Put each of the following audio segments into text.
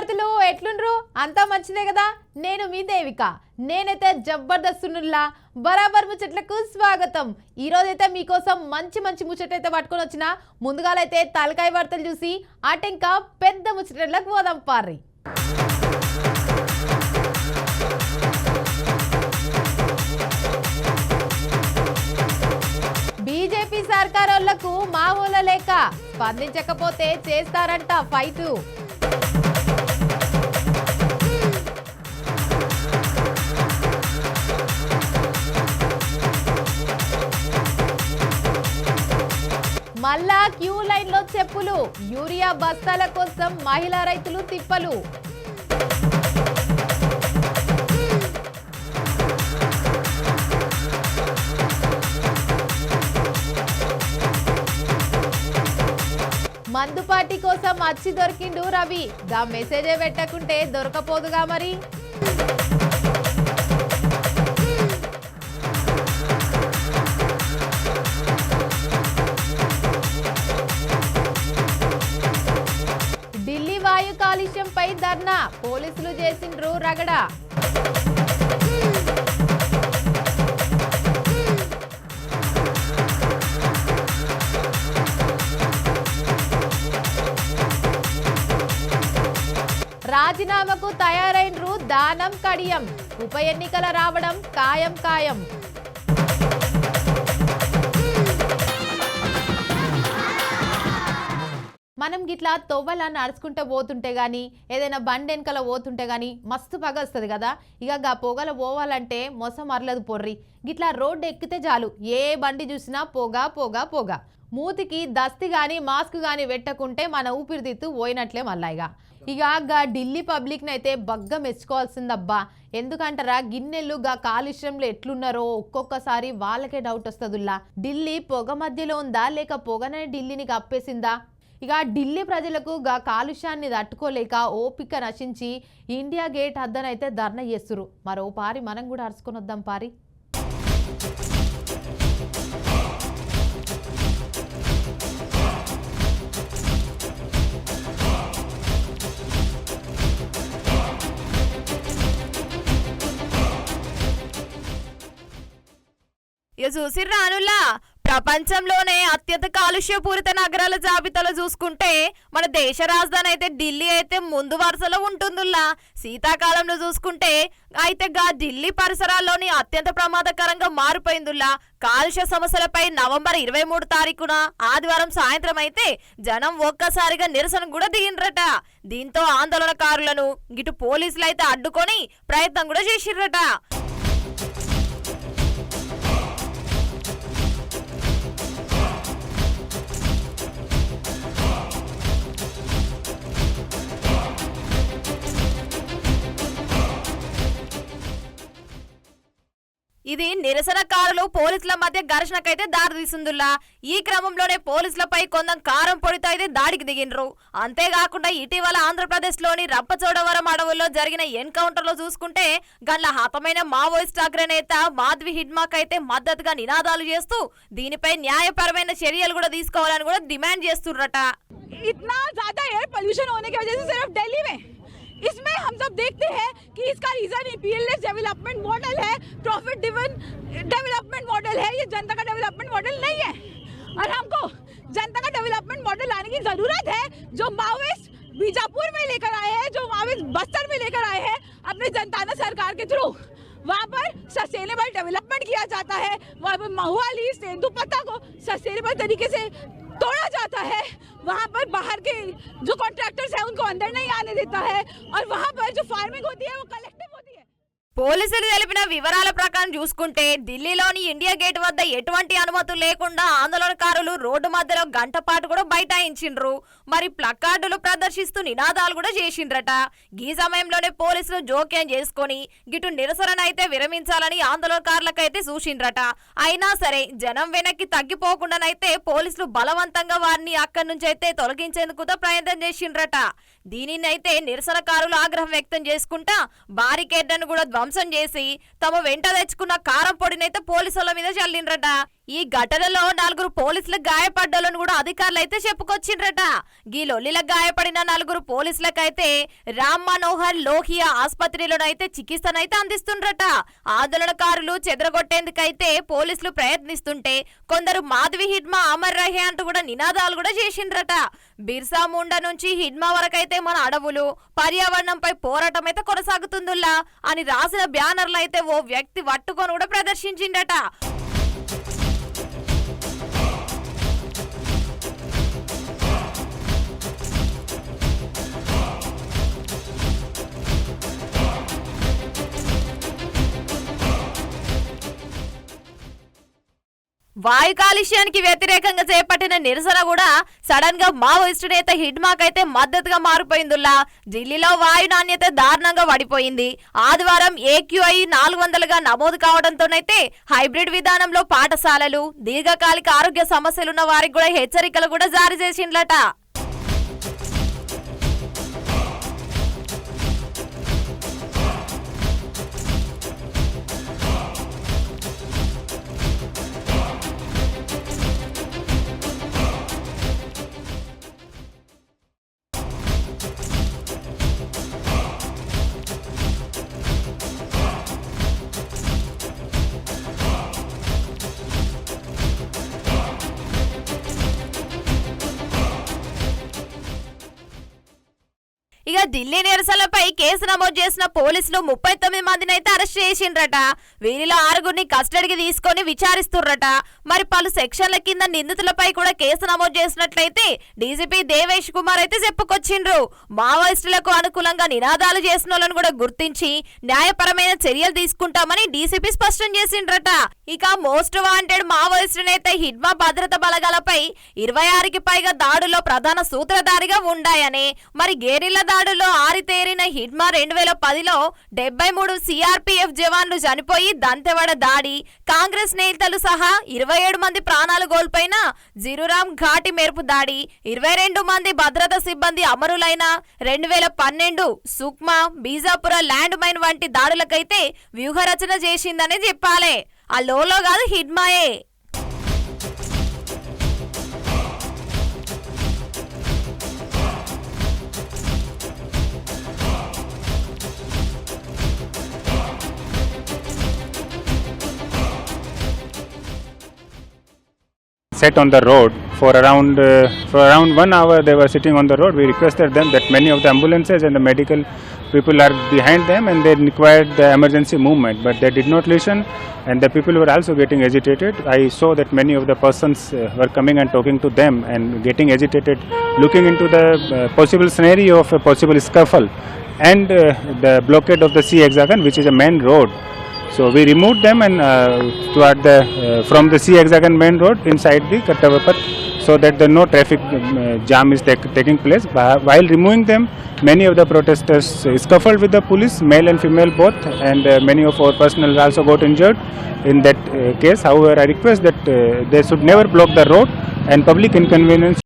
విద్యార్థులు ఎట్లుండ్రు? అంతా మంచిదే కదా? నేను మీ దేవిక. నేనైతే జబర్దస్తునుల్లా బరాబర్ ముచ్చట్లకు స్వాగతం. ఈ రోజైతే మీకోసం మంచి మంచి ముచ్చటైతే పట్టుకొని వచ్చిన. ముందుగాలైతే తలకాయ వార్తలు చూసి అటెంకా పెద్ద ముచ్చట్లకు పోదాం పారి బీజేపీ సర్కారోళ్ళకు మా ఊళ్ళ లేక స్పందించకపోతే చేస్తారంట ఫైటు. మళ్ళా క్యూ లైన్లో చెప్పులు. యూరియా బస్తాల కోసం మహిళా రైతులు తిప్పలు. మందుపాటి కోసం అచ్చి దొరికిండు రవి. దా మెసేజే పెట్టకుంటే దొరకపోదుగా మరి. ధర్నా పోలీసులు చేసిండ్రు రగడ. రాజీనామాకు తయారైనరు దానం కడియం. ఉప ఎన్నికల రావడం ఖాయం ఖాయం. మనం గిట్లా తొవ్వలా నడుచుకుంటూ పోతుంటే గానీ ఏదైనా బండి వెనకాల పోతుంటే గానీ మస్తు పగ వస్తుంది కదా. ఇక గా పొగల పోవాలంటే మొస మరలేదు పొర్రి. గిట్లా రోడ్డు ఎక్కితే చాలు. ఏ బండి చూసినా పొగ పొగ పొగ. మూతికి దస్తి గాని మాస్క్ గాని పెట్టకుంటే మన ఊపిరితిత్తు పోయినట్లే మళ్ళా ఇక. ఇక గా ఢిల్లీ పబ్లిక్ని అయితే బగ్గ మెచ్చుకోవాల్సిందబ్బా ఎందుకంటారా గిన్నెలు గా కాలుష్యంలో ఎట్లున్నారో ఒక్కొక్కసారి వాళ్ళకే డౌట్ వస్తుందిలా ఢిల్లీ పొగ మధ్యలో ఉందా లేక పొగనే ఢిల్లీని కప్పేసిందా? ఇక ఢిల్లీ ప్రజలకు గా కాలుష్యాన్ని తట్టుకోలేక ఓపిక నశించి ఇండియా గేట్ అద్దనైతే ధర్నా చేస్తురు మరో పారి మనం కూడా అరుచుకొని వద్దాం పారి. ఇక చూసి రానులా ప్రపంచంలోనే అత్యంత కాలుష్యపూరిత నగరాల జాబితాలో చూసుకుంటే మన దేశ రాజధాని అయితే ఢిల్లీ అయితే ముందు వరుసలో ఉంటుందిలా శీతాకాలంలో చూసుకుంటే అయితే గా ఢిల్లీ పరిసరాల్లోని అత్యంత ప్రమాదకరంగా మారిపోయిందిలా కాలుష్య సమస్యలపై నవంబర్ ఇరవై మూడు తారీఖున ఆదివారం సాయంత్రం అయితే జనం ఒక్కసారిగా నిరసన కూడా దిగిండ్రట దీంతో ఆందోళనకారులను ఇటు పోలీసులు అయితే అడ్డుకొని ప్రయత్నం కూడా చేసిర్రట. ఇది నిరసనకారులు పోలీసుల మధ్య ఘర్షణకైతే దారితీసిందిలా ఈ క్రమంలోనే పోలీసులపై కొందం కారం పొడితో అయితే దాడికి దిగిండ్రు అంతేకాకుండా ఇటీవల ఆంధ్రప్రదేశ్ లోని రంపచోడవరం అడవుల్లో జరిగిన ఎన్కౌంటర్ లో చూసుకుంటే గన్ల హతమైన మావోయిస్ట్ అగ్రనేత మాధవి హిడ్మాక్ అయితే మద్దతుగా నినాదాలు చేస్తూ దీనిపై న్యాయపరమైన చర్యలు కూడా తీసుకోవాలని కూడా డిమాండ్ చేస్తుర్రట इतना ज्यादा एयर पोल्यूशन होने की वजह से सिर्फ दिल्ली में इसमें हम सब देखते हैं कि इसका रीजन पीएलएस डेवलपमेंट मॉडल है प्रॉफिट ड्रिवन डेवलपमेंट मॉडल है, ये जनता का डेवलपमेंट मॉडल नहीं है। और हमको जनता का डेवलपमेंट मॉडल लाने की ज़रूरत है जो माओइस्ट बीजापुर में लेकर आए हैं, जो माओइस्ट बस्तर में लेकर आए हैं, अपने जनताना सरकार के थ्रू। वहाँ पर सस्टेनेबल डेवलपमेंट किया जाता है, वहाँ पर महुआली तेंदुपत्ता को सस्टेनेबल तरीके से तोड़ा जाता है, वहाँ पर बाहर के जो कॉन्ट्रैक्टर्स हैं, उनको अंदर नहीं आने देता है और वहाँ पर जो फ़ार्मिंग होती है, वो है పోలీసులు తెలిపిన వివరాల ప్రకారం చూసుకుంటే ఢిల్లీలోని ఇండియా గేట్ వద్ద ఎటువంటి అనుమతులు లేకుండా ఆందోళనకారులు రోడ్డు మధ్యలో గంట పాటు కూడా బైఠాయించిండ్రు. మరి ప్లకార్డులు ప్రదర్శిస్తూ నినాదాలు కూడా చేసిండ్రట. ఈ సమయంలోనే పోలీసులు జోక్యం చేసుకొని గిటు నిరసన అయితే విరమించాలని ఆందోళనకారులకైతే సూచిండ్రట. అయినా సరే జనం వెనక్కి తగ్గిపోకుండానైతే పోలీసులు బలవంతంగా వారిని అక్కడి నుంచి అయితే తొలగించేందుకు ప్రయత్నం చేసిండ్రట. దీనినైతే నిరసనకారులు ఆగ్రహం వ్యక్తం చేసుకుంటా బారికేడ్లను కూడా ధ్వంసం చేసి తమ వెంట తెచ్చుకున్న కారం పొడినైతే పోలీసుల మీద చల్లిండ్రట. ఈ ఘటనలో నలుగురు పోలీసులు గాయపడ్డాలని కూడా అధికారులు అయితే చెప్పుకొచ్చిండ్రట. గీ లొల్లిలకు గాయపడిన నలుగురు పోలీసులకైతే రామ్ మనోహర్ లోహియా ఆసుపత్రిలోనైతే చికిత్సనైతే అందిస్తుండ్రట. ఆందోళనకారులు చెదరగొట్టేందుకైతే పోలీసులు ప్రయత్నిస్తుంటే కొందరు మాధవి హిడ్మా అమర్ రహే అంటూ కూడా నినాదాలు కూడా చేసిండ్రట. బిర్సా ముండా నుంచి హిడ్మా వరకైతే మన అడవులు పర్యావరణంపై పోరాటం అయితే కొనసాగుతుందిలా అని రాసిన బ్యానర్లు అయితే ఓ వ్యక్తి పట్టుకొని కూడా ప్రదర్శించిండట వాయు కాలుష్యానికి వ్యతిరేకంగా చేపట్టిన నిరసన కూడా సడన్గా మావోయిస్టు నేత హిడ్మాక్ అయితే మద్దతుగా మారిపోయిందిలా ఢిల్లీలో వాయు నాణ్యత దారుణంగా పడిపోయింది. ఆదివారం ఏక్యూఐ నాలుగు వందలుగా నమోదు కావడంతోనైతే హైబ్రిడ్ విధానంలో పాఠశాలలు దీర్ఘకాలిక ఆరోగ్య సమస్యలున్న వారికి కూడా హెచ్చరికలు కూడా జారీ చేసిండ్లట. ఢిల్లీ నిరసనలపై కేసు నమోదు చేసిన పోలీసులు ముప్పై తొమ్మిది మందిని అయితే అరెస్ట్ చేసిండ్రట. వీరిలో ఆరుగురిని కస్టడీకి తీసుకొని విచారిస్తుర్రట. మరి పలు సెక్షన్ల కింద నిందితులపై కూడా కేసు నమోదు చేసినట్లయితే డీజీపీ దేవేష్ కుమార్ అయితే చెప్పుకొచ్చిండ్రు. మావోయిస్టులకు అనుకూలంగా నినాదాలు చేసిన వాళ్ళని కూడా గుర్తించి న్యాయపరమైన చర్యలు తీసుకుంటామని డీసీపీ స్పష్టం చేసిండ్రట. ఇక మోస్ట్ వాంటెడ్ మావోయిస్టు నేత హిడ్మా భద్రత బలగాలపై ఇరవై ఆరుకి పైగా దాడుల్లో ప్రధాన సూత్రధారిగా ఉండాయని. మరి గేరిల్ల దాడుల్లో ఆరితేరిన హిడ్మా రెండు వేల పదిలో డెబ్బై మూడు సిఆర్పిఎఫ్ జవాన్లు చనిపోయి దంతెవడ దాడి. కాంగ్రెస్ నేతలు సహా ఇరవై ఏడు మంది ప్రాణాలు కోల్పోయిన జిరురామ్ ఘాటి మెరుపు దాడి. ఇరవై రెండు మంది భద్రతా సిబ్బంది అమరులైన రెండు వేల పన్నెండు సుక్మా బీజాపుర ల్యాండ్ మైన్ వంటి దాడులకైతే వ్యూహరచన చేసిందని చెప్పాలే. ఆ లోలో కాదు హిడ్మాయే set on the road. For around uh, for around one hour they were sitting on the road. We requested them that many of the ambulances and the medical people are behind them and they required the emergency movement but they did not listen and the people were also getting agitated. I saw that many of the persons uh, were coming and talking to them and getting agitated looking into the uh, possible scenario of a possible scuffle and uh, the blockade of the sea hexagon which is a main road so we removed them and uh, toward the uh, from the sea hexagon main road inside the Kattavapat so that the no traffic um, uh, jam is tak- taking place. Whi- While removing them, many of the protesters scuffled with the police, male and female both, and many of our personnel also got injured in that case. However, I request that they should never block the road and public inconvenience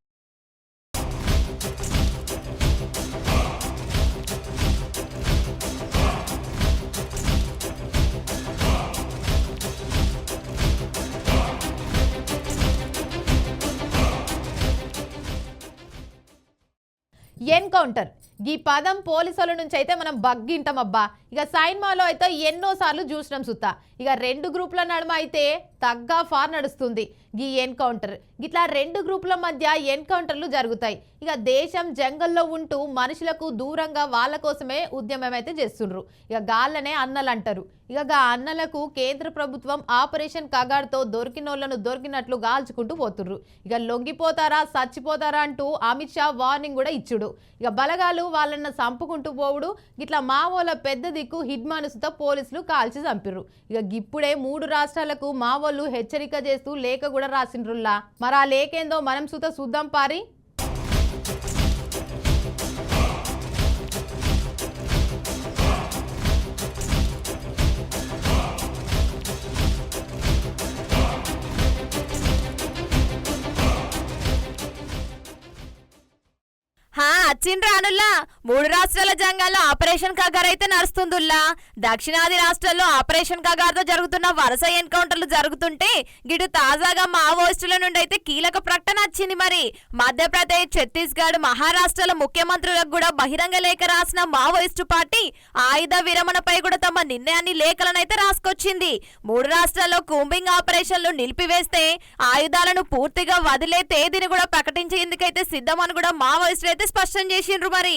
encounter ఈ పదం పోలీసుల నుంచి అయితే మనం బగ్గింటాం అబ్బా. ఇక సైన్మాలో అయితే ఎన్నోసార్లు చూసినాం సుత్తా ఇక రెండు గ్రూపుల నడుమ అయితే తగ్గా ఫార్ నడుస్తుంది. ఈ ఎన్కౌంటర్. ఇట్లా రెండు గ్రూపుల మధ్య ఎన్కౌంటర్లు జరుగుతాయి. ఇక దేశం జంగల్లో ఉంటూ మనుషులకు దూరంగా వాళ్ళ కోసమే ఉద్యమం అయితే చేస్తుండ్రు. ఇక గాళ్ళనే అన్నలు అంటారు. ఇక ఆ అన్నలకు కేంద్ర ప్రభుత్వం ఆపరేషన్ కగాడ్తో దొరికినోళ్ళను దొరికినట్లు గాల్చుకుంటూ పోతుర్రు ఇక లొంగిపోతారా చచ్చిపోతారా అంటూ అమిత్ షా వార్నింగ్ కూడా ఇచ్చుడు. ఇక బలగాలు వాళ్ళన్న చంపుకుంటూ పోవుడు. ఇట్లా మావోల పెద్ద దిక్కు హిడ్మానుసుతో పోలీసులు కాల్చి చంపిర్రు. ఇక ఇప్పుడే మూడు రాష్ట్రాలకు మావోళ్ళు హెచ్చరిక చేస్తూ లేఖ కూడా రాసిండ్రుల్లా. మరా లేకేందో మనం సుత చూద్దాం పారి. హా వచ్చిండ్రానుల్లా మూడు రాష్ట్రాల జంగాల్లో ఆపరేషన్ కగార్ అయితే నడుస్తుందిల్లా. దక్షిణాది రాష్ట్రాల్లో ఆపరేషన్ కగార్తో జరుగుతున్న వరుస ఎన్కౌంటర్లు జరుగుతుంటే గిటు తాజాగా మావోయిస్టుల నుండి అయితే కీలక ప్రకటన వచ్చింది మరి. మధ్యప్రదేశ్ ఛత్తీస్గఢ్ మహారాష్ట్రల ముఖ్యమంత్రులకు కూడా బహిరంగ లేఖ రాసిన మావోయిస్టు పార్టీ ఆయుధ విరమణపై కూడా తమ నిర్ణయాన్ని లేఖలనైతే రాసుకొచ్చింది. మూడు రాష్ట్రాల్లో కూంబింగ్ ఆపరేషన్లు నిలిపివేస్తే ఆయుధాలను పూర్తిగా వదిలే తేదీని కూడా ప్రకటించేందుకైతే సిద్ధమని కూడా మావోయిస్టులు అయితే స్పష్టం చేసిండ్రు మరి?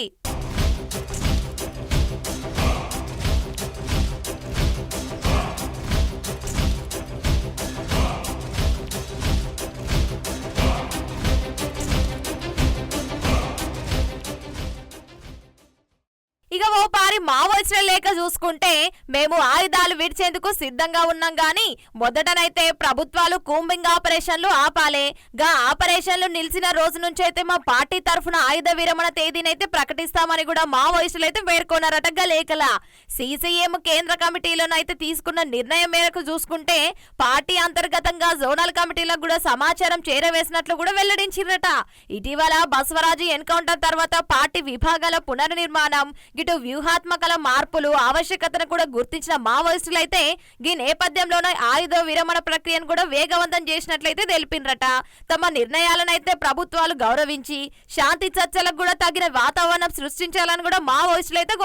ఇక ఓ పారి మావోయిస్టుల చూసుకుంటే మేము ఆయుధాలు విడిచేందుకు సిద్ధంగా ఉన్నాం గాని మొదటనైతే ప్రభుత్వాలు కూంబింగ్ ఆపరేషన్లు ఆపాలే. గా ఆపరేషన్లు నిలిచిన రోజు నుంచి అయితే మా పార్టీ తరఫున ఆయుధ విరమణ తేదీనైతే ప్రకటిస్తామని కూడా మావోయిస్టులు అయితే పేర్కొన్నారట లేఖల సీసీఎం కేంద్ర కమిటీలోనైతే తీసుకున్న నిర్ణయం మేరకు చూసుకుంటే పార్టీ అంతర్గతంగా జోనల్ కమిటీలకు కూడా సమాచారం చేరవేసినట్లు కూడా వెల్లడించిరట ఇటీవల బస్వరాజు ఎన్కౌంటర్ తర్వాత పార్టీ విభాగాల పునర్నిర్మాణం ఇటు వ్యూహాత్మకల మార్పులు ఆవశ్యకతను కూడా గుర్తించిన మావోయిస్టులైతే ఈ నేపథ్యంలోనే ఆయుధ విరమణ ప్రక్రియను కూడా వేగవంతం చేసినట్లయితే తెలిపినరట తమ నిర్ణయాలనైతే ప్రభుత్వాలు గౌరవించి శాంతి చర్చలకు కూడా తగిన వాతావరణం సృష్టించాలని కూడా మావోయిస్టులు అయితే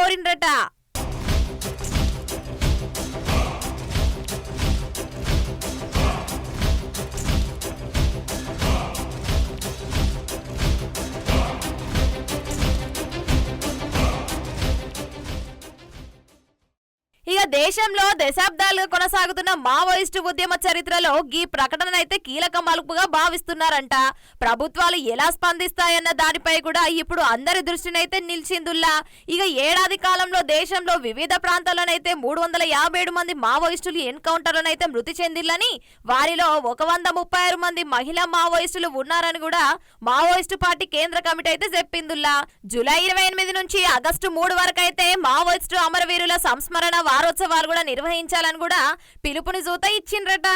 ఇక దేశంలో దశాబ్దాలుగా కొనసాగుతున్న మావోయిస్టు ఉద్యమ చరిత్రలో ఈ ప్రకటన అయితే కీలక మలుపుగా భావిస్తున్నారంట. ప్రభుత్వాలు ఎలా స్పందిస్తాయన్న దానిపై కూడా ఇప్పుడు అందరి దృష్టినైతే నిలిచిందుల్లా. ఇక ఏడాది కాలంలో దేశంలో వివిధ ప్రాంతాల్లోనైతే మూడు వందల యాభై ఏడు మంది మావోయిస్టులు ఎన్కౌంటర్లోనైతే మృతి చెందిల్లని వారిలో ఒక వంద ముప్పై ఆరు మంది మహిళా మావోయిస్టులు ఉన్నారని కూడా మావోయిస్టు పార్టీ కేంద్ర కమిటీ అయితే చెప్పిందుల్లా. జూలై ఇరవై ఎనిమిది నుంచి ఆగస్టు మూడు వరకు అయితే మావోయిస్టు అమరవీరుల సంస్మరణ వారోత్సవాలు కూడా నిర్వహించాలని కూడా పిలుపుని జూత ఇచ్చిండ్రట.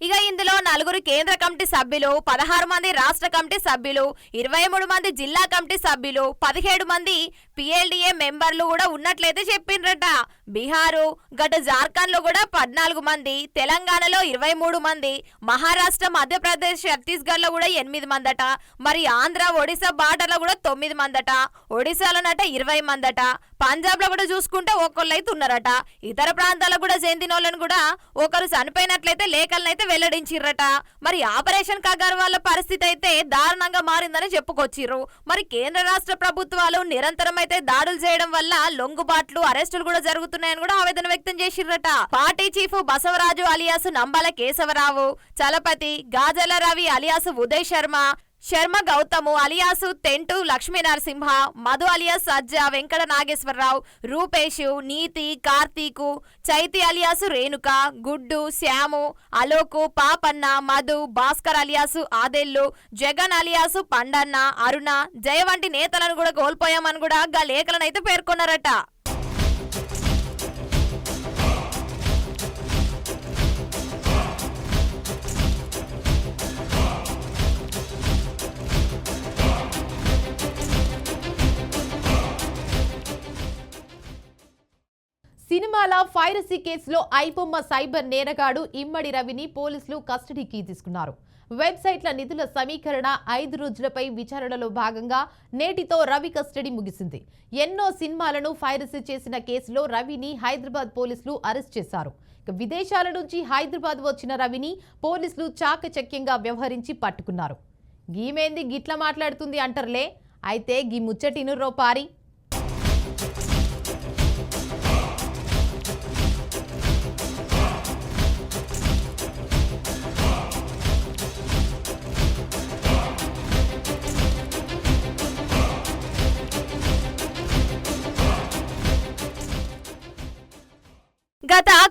ఇక ఇందులో నలుగురు కేంద్ర కమిటీ సభ్యులు పదహారు మంది రాష్ట్ర కమిటీ సభ్యులు ఇరవై మూడు మంది జిల్లా కమిటీ సభ్యులు పదిహేడు మంది పిఎల్డిఏ మెంబర్లు కూడా ఉన్నట్లయితే చెప్పిండ్రట. బీహారు గత జార్ఖండ్లో కూడా పద్నాలుగు మంది తెలంగాణలో ఇరవై మూడు మంది మహారాష్ట్ర మధ్యప్రదేశ్ ఛత్తీస్గఢ్లో కూడా ఎనిమిది మందట మరి ఆంధ్ర ఒడిశా బార్డర్లో కూడా తొమ్మిది మందట ఒడిశాలోనట ఇరవై మందట పంజాబ్లో కూడా చూసుకుంటే ఒకళ్ళైతే ఉన్నారట. ఇతర ప్రాంతాలకు కూడా చెందిన వాళ్ళని కూడా ఒకరు చనిపోయినట్లయితే లేఖలనైతే వెల్లడించిర్రట. మరి ఆపరేషన్ కగర్ వాళ్ళ పరిస్థితి అయితే దారుణంగా మారిందని చెప్పుకొచ్చిర్రు. మరి కేంద్ర రాష్ట్ర ప్రభుత్వాలు నిరంతరం అయితే దాడులు చేయడం వల్ల లొంగుబాట్లు అరెస్టులు కూడా జరుగుతున్నాయని కూడా ఆవేదన వ్యక్తం చేసిర్రట. Party chief Basavaraju alias Nambala Keshava Rao Chalapathi Gajala Ravi alias Uday Sharma Sharma Gautam alias Tentu Lakshminarasimha Madhu alias Sajja Venkata Nageswara Rao Rupesh Neethi Karthik Chaiti alias Renuka Guddu Shyam Alok Papanna Madhu Bhaskar alias Adellu Jagan alias Pandanna Aruna Jaya వంటి నేతలను కూడా కోల్పోయామని కూడా గా లేఖలనైతే పేర్కొన్నారట. సినిమాల piracy కేసులో iBomma cyber నేరగాడు ఇమ్మడి రవిని పోలీసులు కస్టడీకి తీసుకున్నారు వెబ్సైట్ల నిధుల సమీకరణ ఐదు రోజులపై విచారణలో భాగంగా నేటితో రవి కస్టడీ ముగిసింది ఎన్నో సినిమాలను ఫైరసీ చేసిన కేసులో రవిని హైదరాబాద్ పోలీసులు అరెస్ట్ చేశారు విదేశాల నుంచి హైదరాబాద్ వచ్చిన రవిని పోలీసులు చాకచక్యంగా వ్యవహరించి పట్టుకున్నారు గీమేంది గిట్ల మాట్లాడుతుంది అంటర్లే అయితే గీ ముచ్చటిను పారి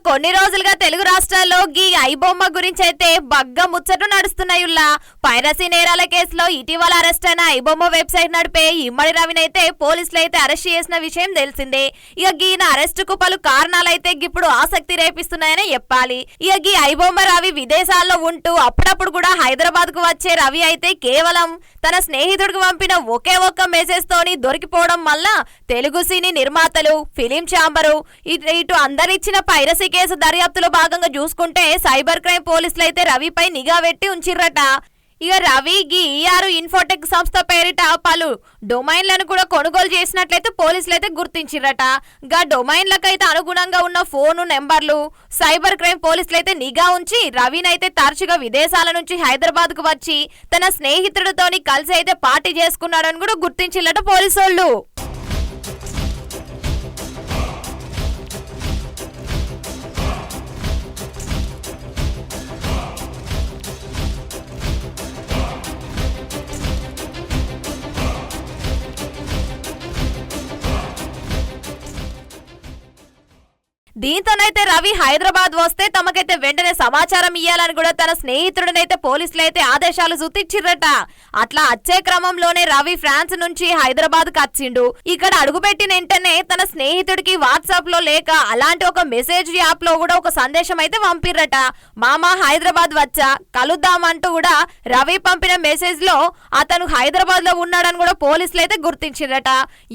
కొన్ని రోజులుగా తెలుగు రాష్ట్రాల్లో గీ ఐబొమ్మ గురించి అయితే బగ్గ ముచ్చట నడుస్తున్నాయుల్లా పైరసీ నేరాల కేసులో ఇటీవల అరెస్ట్ అయిన ఐబొమ్మ వెబ్సైట్ నడిపే ఇమ్మడి రవినైతే పోలీసులు అయితే అరెస్ట్ చేసిన విషయం తెలిసిందే. ఇక గీన అరెస్ట్కు పలు కారణాలైతే ఇప్పుడు ఆసక్తి రేపిస్తున్నాయని చెప్పాలి. ఇక గీ ఐబొమ్మ రవి విదేశాల్లో ఉంటూ అప్పుడప్పుడు కూడా హైదరాబాద్కు వచ్చే రవి అయితే కేవలం తన స్నేహితుడికి పంపిన ఒకే ఒక్క మెసేజ్ తోని దొరికిపోవడం వల్ల తెలుగు సినీ నిర్మాతలు ఫిలిం ఛాంబరు ఇటు ఇటు అందరిచ్చిన పైరసీ కేసు దర్యాప్తులో భాగంగా చూసుకుంటే సైబర్ క్రైమ్ పోలీసులు అయితే రవిపై నిఘా పెట్టి ఉంచిర్రట. ఇక రవి గీ ఈఆర్ ఇన్ఫోటెక్ సంస్థ పేరిట పలు డొమైన్లను కూడా కొనుగోలు చేసినట్లయితే పోలీసులు అయితే గుర్తించిరట గా డొమైన్లకైతే అనుగుణంగా ఉన్న ఫోను నెంబర్లు సైబర్ క్రైమ్ పోలీసులు అయితే నిఘా ఉంచి రవినైతే తరచుగా విదేశాల నుంచి హైదరాబాద్కు వచ్చి తన స్నేహితుడితోని కలిసి అయితే పార్టీ చేసుకున్నాడని కూడా గుర్తించిల్లట పోలీసోళ్ళు. దీంతోనైతే రవి హైదరాబాద్ వస్తే తమకైతే వెంటనే సమాచారం ఇయ్యాలని కూడా తన స్నేహితుడినైతే పోలీసులు అయితే ఆదేశాలు సుతిచ్చిర్రట అట్లా వచ్చే క్రమంలోనే రవి ఫ్రాన్స్ నుంచి హైదరాబాద్ వచ్చిండు. ఇక్కడ అడుగుపెట్టిన వెంటనే తన స్నేహితుడికి వాట్సాప్లో లేక అలాంటి ఒక మెసేజ్ యాప్లో కూడా ఒక సందేశం అయితే పంపిర్రట. మామ హైదరాబాద్ వచ్చా? కలుద్దామంటూ కూడా రవి పంపిన మెసేజ్లో అతను హైదరాబాద్లో ఉన్నాడని కూడా పోలీసులు అయితే గుర్తించిర్రట.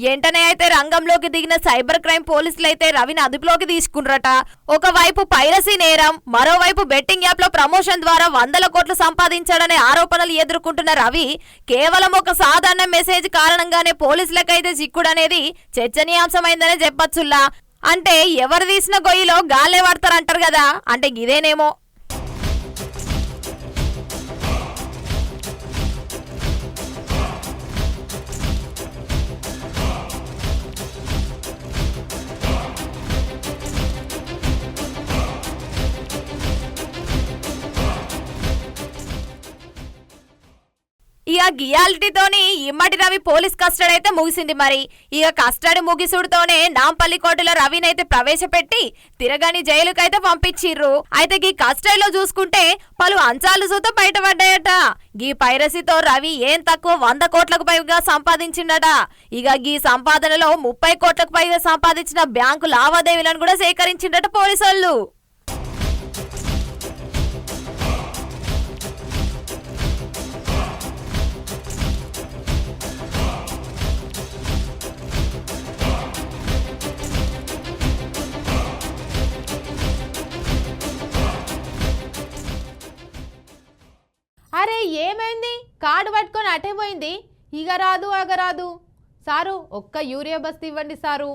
వెంటనే అయితే రంగంలోకి దిగిన సైబర్ క్రైమ్ పోలీసులు అయితే రవిని అదుపులోకి తీసుకున్నారట ఒకవైపు పైరసీ నేరం మరోవైపు బెట్టింగ్ యాప్లో ప్రమోషన్ ద్వారా వందల కోట్లు సంపాదించాడనే ఆరోపణలు ఎదుర్కొంటున్న రవి కేవలం ఒక సాధారణ మెసేజ్ కారణంగానే పోలీసులకైతే చిక్కుడనేది చర్చనీయాంశమైందనే చెప్పచ్చుల్లా. అంటే ఎవరు తీసిన గొయ్యిలో గాలే పడతారంటారు కదా. అంటే ఇదేనేమో. ఇక గియాలిటీతోని ఇమ్మటి రవి పోలీస్ కస్టడీ అయితే ముగిసింది మరి. ఇక కస్టడీ ముగిసుడుతోనే నాంపల్లి కోటలో రవినైతే ప్రవేశపెట్టి తిరగని జైలుకైతే పంపించిర్రు. అయితే ఈ కస్టడీలో చూసుకుంటే పలు అంచాలు చూత బయటపడ్డాయట. గీ పైరసీతో రవి ఏం తక్కువ వంద కోట్లకు పైగా సంపాదించిండట. ఇక గీ సంపాదనలో ముప్పై కోట్లకు పైగా సంపాదించిన బ్యాంకు లావాదేవీలను కూడా సేకరించిండట పోలీసోళ్ళు. ఏమైంది? కార్డు పట్టుకొని అటే పోయింది. ఇక రాదు అగ రాదు సారు ఒక్క యూరియా బస్తీ ఇవ్వండి సారు.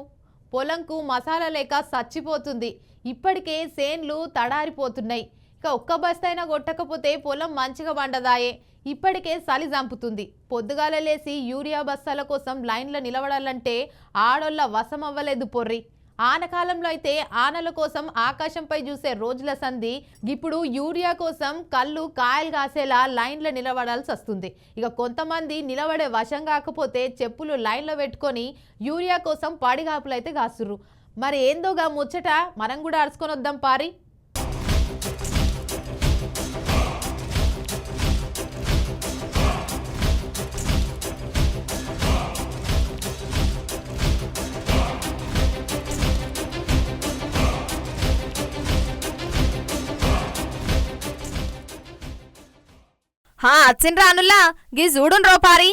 పొలంకు మసాలా లేక చచ్చిపోతుంది ఇప్పటికే సేన్లు తడారిపోతున్నాయి. ఇక ఒక్క బస్తైనా కొట్టకపోతే పొలం మంచిగా పండదాయే. ఇప్పటికే చలి చంపుతుంది. పొద్దుగాల లేసి యూరియా బస్తాల కోసం లైన్లో నిలబడాలంటే ఆడోళ్ళ వశం అవ్వలేదు పొర్రి. ఆనకాలంలో అయితే ఆనల కోసం ఆకాశంపై చూసే రోజుల సంధి ఇప్పుడు యూరియా కోసం కళ్ళు కాయలు కాసేలా లైన్లో నిలబడాల్సి వస్తుంది. ఇక కొంతమంది నిలబడే వశం కాకపోతే చెప్పులు లైన్లో పెట్టుకొని యూరియా కోసం పాడిగాపులు అయితే కాస్తుర్రు. మరి ఏందోగా ముచ్చట మనం కూడా అరుచుకొని వద్దాం పారి. హా అచ్చిండ్రా అనుల్లా గీ చూడున్ రోపారి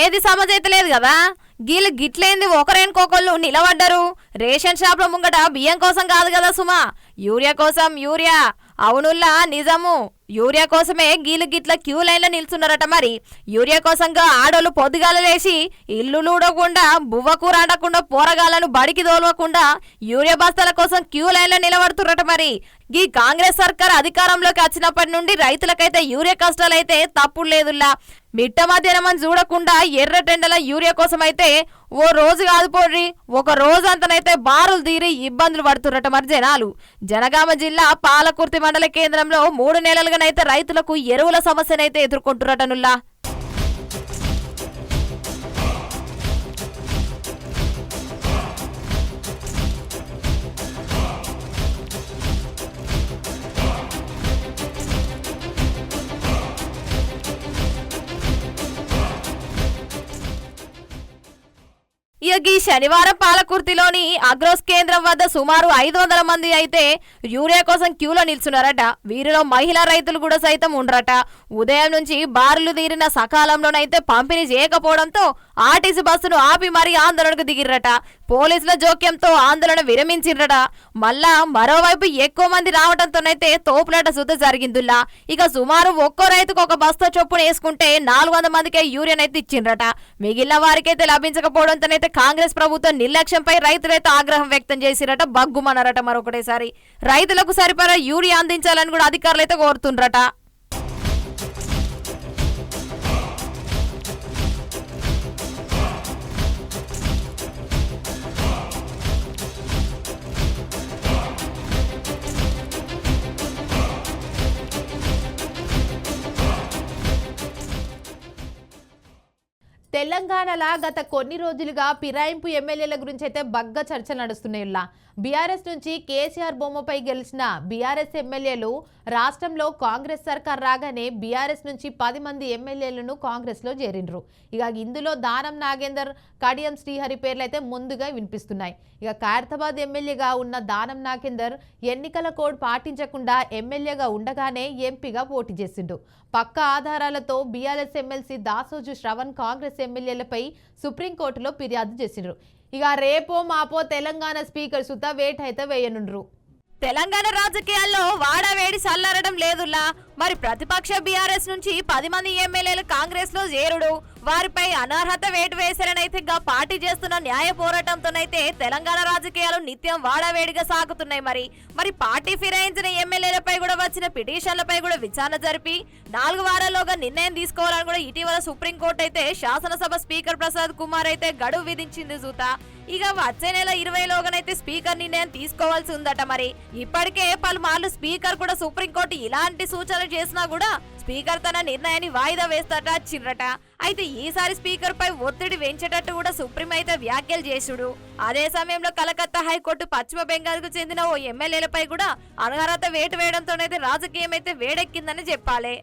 ఏది సమజైతలేదు కదా గీళ్ళు గిట్లేంది ఒకరేనుకోకళ్ళు నిలబడ్డరు. రేషన్ షాప్ల ముంగట బియ్యం కోసం కాదు కదా సుమా? యూరియా కోసం యూరియా. అవునుల్లా నిజము. యూరియా కోసమే గీలు గిట్ల క్యూ లైన్లో నిల్చున్నారట మరి. యూరియా కోసంగా ఆడోళ్ళు పొద్దుగాల లేచి ఇల్లు లూడకుండా బువ్వకూర ఆడకుండా పోరగాళ్ళను బడికి తోలవకుండా యూరియా బస్తాల కోసం క్యూ లైన్లో నిలబడుతుర్రట మరి. ఈ కాంగ్రెస్ సర్కార్ అధికారంలోకి వచ్చినప్పటి నుండి రైతులకైతే యూరియా కష్టాలైతే తప్పుడు లేదుల్లా. మిట్ట మధ్యాహ్నం చూడకుండా ఎర్రటెండల యూరియా కోసం అయితే ఓ రోజు కాదు పోడ్రి ఒక రోజు అంతనైతే బారులు తీరి ఇబ్బందులు పడుతుర్రట మరి జనాలు. జనగామ జిల్లా పాలకుర్తి మండల కేంద్రంలో మూడు నెలలుగానైతే రైతులకు ఎరువుల సమస్యనైతే ఎదుర్కొంటుర్రటనుల్లా ఈ శనివారం పాలకుర్తిలోని అగ్రోస్ కేంద్రం వద్ద సుమారు ఐదు వందల మంది అయితే యూరియా కోసం క్యూలో నిల్చున్నారట. వీరిలో మహిళా రైతులు కూడా సైతం ఉండరట. ఉదయం నుంచి బారులు తీరిన సకాలంలోనైతే పంపిణీ చేయకపోవడంతో ఆర్టీసీ బస్సును ఆపి మరీ ఆందోళనకు దిగిర్రట. పోలీసుల జోక్యంతో ఆందోళన విరమించిండ్రట మళ్ళా మరోవైపు ఎక్కువ మంది రావడంతోనైతే తోపులాట సుత జరిగిందిలా ఇక సుమారు ఒక్కో రైతుకు ఒక బస్తా చొప్పున వేసుకుంటే నాలుగు వందల మందికే యూరియన్ అయితే ఇచ్చిండ్రట. మిగిలిన వారికైతే లభించకపోవడంతోనైతే కాంగ్రెస్ ప్రభుత్వం నిర్లక్ష్యంపై రైతులైతే ఆగ్రహం వ్యక్తం చేసిరట బగ్గుమన్నారట మరొకటేసారి. రైతులకు సరిపడా యూరియా అందించాలని కూడా అధికారులైతే కోరుతుండ్రట. తెలంగాణలో గత కొన్ని రోజులుగా పిరాయింపు ఎమ్మెల్యేల గురించి అయితే బగ్గ చర్చ నడుస్తున్నాయి బీఆర్ఎస్ నుంచి కేసీఆర్ బొమ్మపై గెలిచిన బీఆర్ఎస్ ఎమ్మెల్యేలు రాష్ట్రంలో కాంగ్రెస్ సర్కార్ రాగానే బీఆర్ఎస్ నుంచి పది మంది ఎమ్మెల్యేలను కాంగ్రెస్లో చేరిండ్రు. ఇక ఇందులో దానం నాగేందర్ కడియం శ్రీహరి పేర్లు అయితే ముందుగా వినిపిస్తున్నాయి. ఇక ఖైరతాబాద్ ఎమ్మెల్యేగా ఉన్న దానం నాగేందర్ ఎన్నికల కోడ్ పాటించకుండా ఎమ్మెల్యేగా ఉండగానే ఎంపీగా పోటీ చేసిండు. పక్క ఆధారాలతో బీఆర్ఎస్ ఎమ్మెల్సీ దాసోజు శ్రవణ్ కాంగ్రెస్ ఎమ్మెల్యేలపై సుప్రీంకోర్టులో ఫిర్యాదు చేసిండ్రు. ఇక రేపో మాపో తెలంగాణ స్పీకర్ సుత వేట్ అయితే వేయనుండ్రు. తెలంగాణ రాజకీయాల్లో వాడవేడి సల్లారడం లేదులా మరి ప్రతిపక్ష బీఆర్ఎస్ నుంచి పది మంది ఎమ్మెల్యేలు కాంగ్రెస్లో చేరుడు. వారిపై అనర్హత వేటు వేశారనైతే పార్టీ చేస్తున్న న్యాయ పోరాటంతోనైతే తెలంగాణ రాజకీయాలు నిత్యం వాడవేడిగా సాగుతున్నాయి మరి. మరి పార్టీ ఫిరాయించిన ఎమ్మెల్యేలపై కూడా వచ్చిన పిటిషన్లపై కూడా విచారణ జరిపి నాలుగు వారాల్లోగా నిర్ణయం తీసుకోవాలని కూడా ఇటీవల సుప్రీంకోర్టు అయితే శాసనసభ స్పీకర్ ప్రసాద్ కుమార్ అయితే గడువు విధించింది జూత. ఇక వచ్చే నెల ఇరవైలోగానైతే స్పీకర్ నిర్ణయం తీసుకోవాల్సి ఉందట మరి. ఇప్పటికే పలుమార్లు స్పీకర్ కూడా సుప్రీంకోర్టు ఇలాంటి సూచనలు చేసినా కూడా స్పీకర్ తన నిర్ణయాన్ని వాయిదా వేస్తాట చిర్రట. అయితే ఈసారి స్పీకర్ పై ఒత్తిడి పెంచేటట్టు కూడా సుప్రీం అయితే వ్యాఖ్యలు చేసుడు. అదే సమయంలో కలకత్తా హైకోర్టు పశ్చిమ బెంగాల్కు చెందిన ఓ ఎమ్మెల్యేలపై కూడా అనర్హత వేటు వేయడంతోనైతే రాజకీయం అయితే వేడెక్కిందని చెప్పాలి.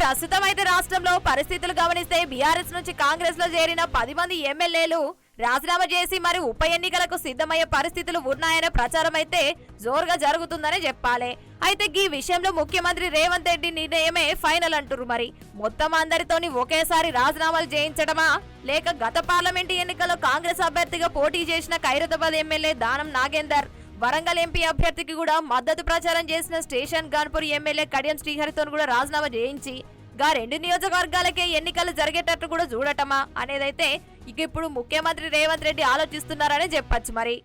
ప్రస్తుతం అయితే రాష్ట్రంలో పరిస్థితులు గమనిస్తే బీఆర్ఎస్ నుంచి కాంగ్రెస్లో చేరిన పది మంది ఎమ్మెల్యేలు రాజీనామా చేసి మరి ఉప ఎన్నికలకు సిద్ధమయ్యే పరిస్థితులు ఉన్నాయనే ప్రచారం అయితే జోరుగా జరుగుతుందని చెప్పాలి. అయితే ఈ విషయంలో ముఖ్యమంత్రి రేవంత్ రెడ్డి నిర్ణయమే ఫైనల్ అంటురు మరి. మొత్తం అందరితోని ఒకేసారి రాజీనామాలు చేయించడమా? లేక గత పార్లమెంటు ఎన్నికల్లో కాంగ్రెస్ అభ్యర్థిగా పోటీ చేసిన ఖైరతాబాద్ ఎమ్మెల్యే దానం నాగేందర్ వరంగల్ ఎంపీ అభ్యర్థికి కూడా మద్దతు ప్రచారం చేసిన స్టేషన్ గాన్పూర్ ఎమ్మెల్యే కడియం శ్రీహరితో కూడా రాజీనామా చేయించి గా రెండు నియోజకవర్గాలకే ఎన్నికలు జరిగేటట్టు కూడా చూడటమా అనేదైతే ఇక ఇప్పుడు ముఖ్యమంత్రి రేవంత్ రెడ్డి ఆలోచిస్తున్నారని చెప్పొచ్చు మరి.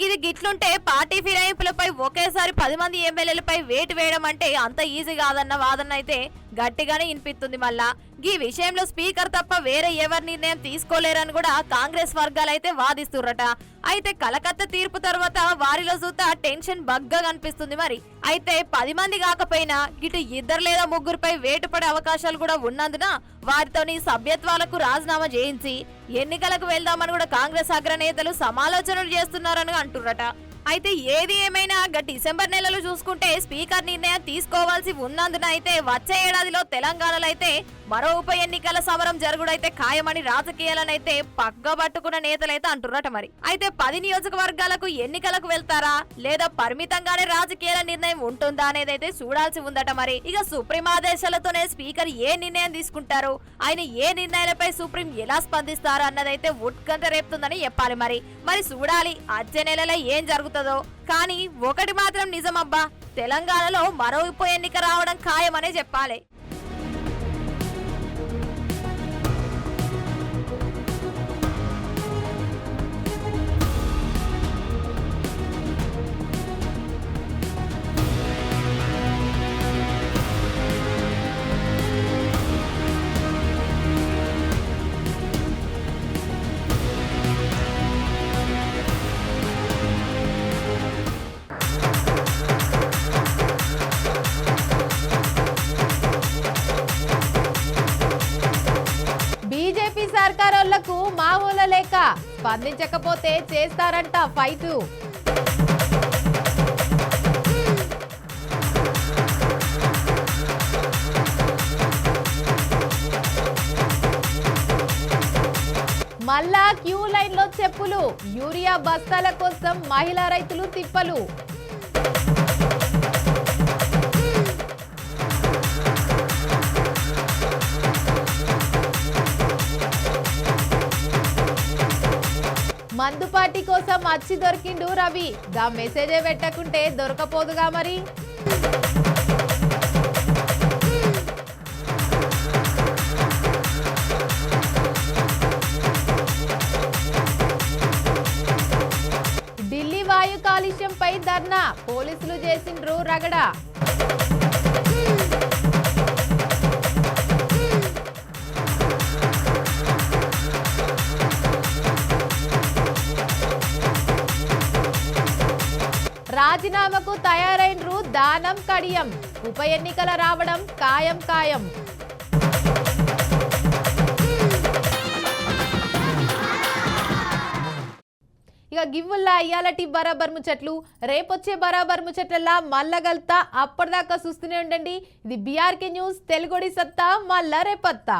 గిది గిట్లుంటే పార్టీ ఫిరాయింపులపై ఒకేసారి పది మంది ఎమ్మెల్యేలపై వేటు వేయడం అంటే అంత ఈజీ కాదన్న వాదన అయితే గట్టిగానే వినిపిస్తుంది మళ్ళా. ఈ విషయంలో స్పీకర్ తప్ప వేరే ఎవరి నిర్ణయం తీసుకోలేరని కూడా కాంగ్రెస్ వర్గాలైతే వాదిస్తుర్రట. అయితే కలకత్తా తీర్పు తర్వాత వారిలో చూత టెన్షన్ బగ్గా కనిపిస్తుంది మరి. అయితే పది మంది కాకపోయినా ఇటు ఇద్దరు లేదా ముగ్గురుపై వేటు పడే అవకాశాలు కూడా ఉన్నందున వారితోని సభ్యత్వాలకు రాజీనామా చేయించి ఎన్నికలకు వెళ్దామని కూడా కాంగ్రెస్ అగ్రనేతలు సమాలోచనలు చేస్తున్నారని అంటుర్రట. అయితే ఏది ఏమైనా గట్ డిసెంబర్ నెలలో చూసుకుంటే స్పీకర్ నిర్ణయం తీసుకోవాల్సి ఉన్నందున అయితే వచ్చే ఏడాదిలో తెలంగాణలో అయితే మరో ఉప ఎన్నికల సమరం జరుగుడైతే ఖాయమని రాజకీయాలనైతే పగ్గబట్టుకున్న నేతలైతే అంటున్నట మరి. అయితే పది నియోజకవర్గాలకు ఎన్నికలకు వెళ్తారా? లేదా పరిమితంగానే రాజకీయాల నిర్ణయం ఉంటుందా అనేది అయితే చూడాల్సి ఉందట మరి. ఇక సుప్రీం ఆదేశాలతోనే స్పీకర్ ఏ నిర్ణయం తీసుకుంటారు? ఆయన ఏ నిర్ణయాలపై సుప్రీం ఎలా స్పందిస్తారు అన్నదైతే ఉత్కంఠ రేపుతుందని చెప్పాలి మరి. మరి చూడాలి అచ్చే నెలలో ఏం జరుగుతుందో. కానీ ఒకటి మాత్రం నిజమబ్బా తెలంగాణలో మరో ఉప ఎన్నిక రావడం ఖాయమనే చెప్పాలి. సర్కారోళ్ళకు మా లేక స్పందించకపోతే చేస్తారంట ఫైటు. మళ్ళా క్యూ లైన్లో చెప్పులు యూరియా బస్తాల కోసం మహిళా రైతులు తిప్పలు. మందుపాటి కోసం అచ్చి దొరికిండు రవి. దా మెసేజే పెట్టకుంటే దొరకపోదుగా మరి. ఢిల్లీ వాయు కాలుష్యంపై ధర్నా పోలీసులు చేసిండ్రు రగడ. రాజీనామాకు తయారైనరు దానం కడియం. ఉప ఎన్నికల రావడం ఖాయం ఖాయం. ఇక గివ్వుల్లా ఇయ్యాలటి బరాబర్ ముచ్చట్లు రేపొచ్చే బరాబర్ ముచ్చట్లల్లా మల్లగల్తా అప్పటిదాకా చూస్తూనే ఉండండి. ఇది బీఆర్కే న్యూస్ తెలుగుడి సత్తా మళ్ళా రేపత్తా.